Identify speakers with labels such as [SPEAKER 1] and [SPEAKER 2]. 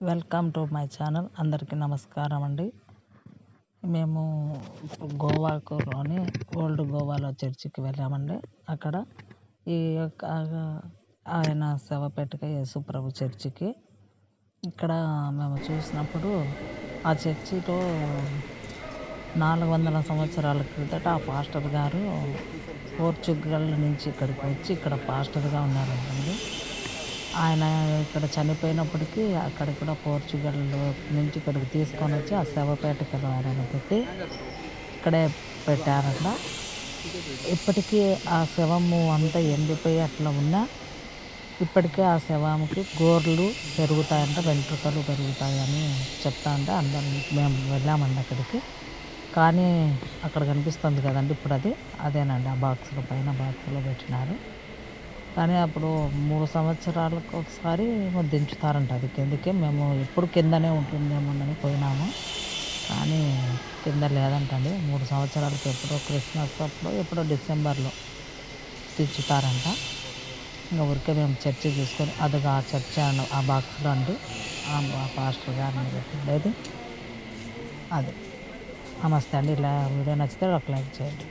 [SPEAKER 1] Welcome to my channel. అందరికీ నమస్కారం అండి. మేము గోవాకులోని ఓల్డ్ గోవాలో చర్చికి వెళ్ళామండి. అక్కడ ఈ యొక్క ఆయన శవపేటక యేసుప్రభు చర్చికి. ఇక్కడ మేము చూసినప్పుడు ఆ చర్చిలో నాలుగు వందల సంవత్సరాల క్రితట ఆ పాస్టర్ గారు పోర్చుగల్ నుంచి ఇక్కడికి వచ్చి ఇక్కడ పాస్టర్గా ఉన్నారంటండి. ఆయన ఇక్కడ చనిపోయినప్పటికీ అక్కడ కూడా పోర్చుగల్ నుంచి ఇక్కడికి తీసుకొని వచ్చి ఆ శవపేటికలో ఆయన పెట్టి ఇక్కడే పెట్టారంట. ఇప్పటికీ ఆ శవము అంతా ఎండిపోయి అట్లా ఉన్నా ఇప్పటికే ఆ శవానికి గోర్లు పెరుగుతాయంట వెంట్రుకలు పెరుగుతాయని చెప్తా అంటే అందరం మేము వెళ్ళామండి అక్కడికి. కానీ అక్కడ కనిపిస్తుంది కదండి ఇప్పుడు అది అదేనండి ఆ బాక్స్లో పైన బాక్స్లో పెట్టినారు. కానీ అప్పుడు మూడు సంవత్సరాలకు ఒకసారి దించుతారంట అది కిందకి మేము ఎప్పుడు కిందనే ఉంటుందేమోనని పోయినాము. కానీ కింద లేదంటండి మూడు సంవత్సరాలకు ఎప్పుడో క్రిస్మస్ అప్పుడు ఎప్పుడో డిసెంబర్లో దించుతారంట ఇంకా ఊరికే మేము చర్చి చూసుకొని అదిగా ఆ చర్చ ఆ బాక్స్లో అండి ఆ పాస్టర్ గారిని పెట్టిండేది. అది. నమస్తే అండి. ఇలా వీడియో నచ్చితే ఒక లైక్ చేయండి.